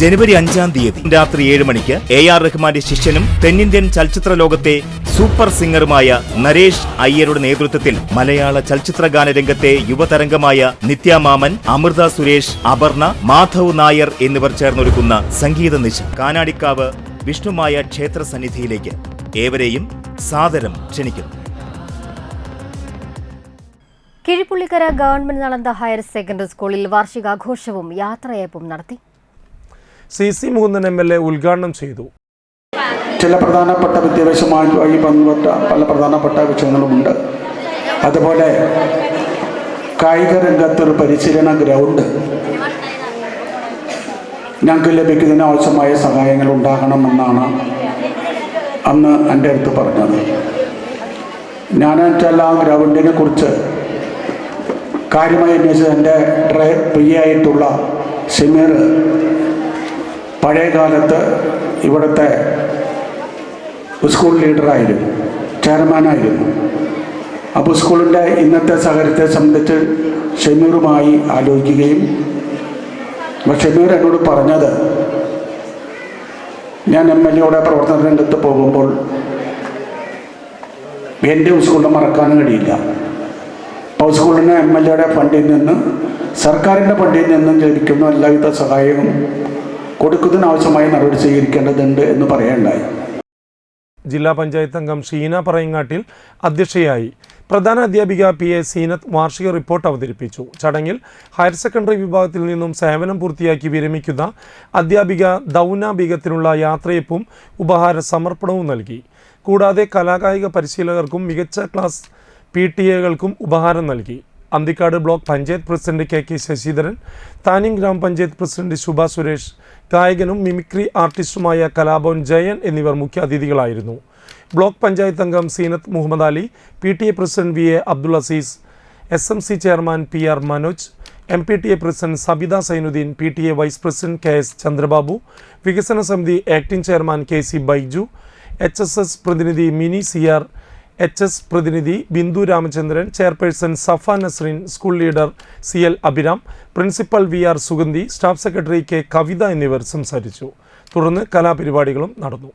ജനുവരി അഞ്ചാം തീയതി രാത്രി ഏഴ് മണിക്ക് എ ആർ റഹ്മാന്റെ ശിഷ്യനും തെന്നിന്ത്യൻ ചലച്ചിത്ര ലോകത്തെ സൂപ്പർ സിംഗറുമായ നരേഷ് അയ്യരുടെ നേതൃത്വത്തിൽ മലയാള ചലച്ചിത്ര ഗാനരംഗത്തെ യുവതരംഗമായ നിത്യാമാമൻ അമൃത സുരേഷ് അപർണ മാധവ് നായർ എന്നിവർ ചേർന്നൊരുക്കുന്ന സംഗീത നിശ. കാനാടിക്കാവ് വിഷ്ണുമായ ക്ഷേത്ര സന്നിധിയിലേക്ക് ഏവരെയും സാദരം ക്ഷണിക്കുന്നു. Kizhuppillikkara government Nalanda higher secondary സ്കൂളിൽ വാർഷികാഘോഷവും യാത്രയപ്പും നടത്തി. C C Mukundan M L A ഉദ്ഘാടനം ചെയ്തു. ചില പ്രധാനപ്പെട്ട വിദ്യാഭ്യാസമായി ബന്ധപ്പെട്ട പല പ്രധാനപ്പെട്ട വിഷയങ്ങളുമുണ്ട്. അതുപോലെ കായിക രംഗത്തൊരു പരിശീലന ഗ്രൗണ്ട് ഞങ്ങൾക്ക് ലഭിക്കുന്നതിന് ആവശ്യമായ സഹായങ്ങൾ ഉണ്ടാകണമെന്നാണ് അന്ന് എന്റെ അടുത്ത് പറഞ്ഞത്. ഞാൻ ആ ഗ്രൗണ്ടിനെ കുറിച്ച് കാര്യമായി അന്വേഷിച്ചത് എന്റെ പ്രിയായിട്ടുള്ള ഷമീർ പഴയ കാലത്ത് ഇവിടുത്തെ സ്കൂൾ ലീഡറായിരുന്നു ചെയർമാനായിരുന്നു അപ്പോൾ സ്കൂളിന്റെ ഇന്നത്തെ സാഹചര്യത്തെ സംബന്ധിച്ച് ഷെമീറുമായി ആലോചിക്കുകയും ഷമീർ എന്നോട് പറഞ്ഞത് ഞാൻ എം എൽ എയുടെ പ്രവർത്തന രംഗത്ത് പോകുമ്പോൾ എന്റെ സ്കൂളിനെ മറക്കാൻ കഴിയില്ല. അപ്പോൾ സ്കൂളിന് എം എൽ എയുടെ ഫണ്ടിൽ നിന്ന് സർക്കാരിന്റെ ഫണ്ടിൽ നിന്നും ലഭിക്കുന്ന എല്ലാവിധ സഹായവും കൊടുക്കുന്നതിനാവശ്യമായ നടപടി സ്വീകരിക്കേണ്ടതുണ്ട് എന്ന് പറയേണ്ടായി ജില്ലാ പഞ്ചായത്ത് അംഗം ഷീന പറയങ്ങാട്ടിൽ അധ്യക്ഷയായി പ്രധാന അധ്യാപിക പി എ സീനത്ത് വാർഷിക റിപ്പോർട്ട് അവതരിപ്പിച്ചു. ചടങ്ങിൽ ഹയർ സെക്കൻഡറി വിഭാഗത്തിൽ നിന്നും സേവനം പൂർത്തിയാക്കി വിരമിക്കുന്ന അധ്യാപിക ദൗന ബീഗത്തിനുള്ള യാത്രയപ്പും ഉപഹാര സമർപ്പണവും നൽകി. കൂടാതെ കലാകായിക പരിശീലകർക്കും മികച്ച ക്ലാസ് പി ടി എകൾക്കും ഉപഹാരം നൽകി. Anthikad block panchayat president K K Sasidharan താനിം ഗ്രാമപഞ്ചായത്ത് പ്രസിഡന്റ് ശുഭ സുരേഷ് ഗായകനും മിമിക്രി ആർട്ടിസ്റ്റുമായ കലാഭവൻ ജയൻ എന്നിവർ മുഖ്യാതിഥികളായിരുന്നു. ബ്ലോക്ക് പഞ്ചായത്ത് അംഗം Seenath Muhammad Ali P T A president V A Abdul Azeez S M C chairman P R Manoj M P T A president Sabitha Sainuddin P T A vice president K S Chandrababu വികസന സമിതി acting chairman K C Baiju H S S പ്രതിനിധി Mini C R H S പ്രതിനിധി Bindu Ramachandran chairperson Safa Nasreen school leader C L Abhiram principal V R Sugandhi staff secretary K Kavitha എന്നിവർ സംസാരിച്ചു. തുടർന്ന് കലാപരിപാടികളും നടന്നു.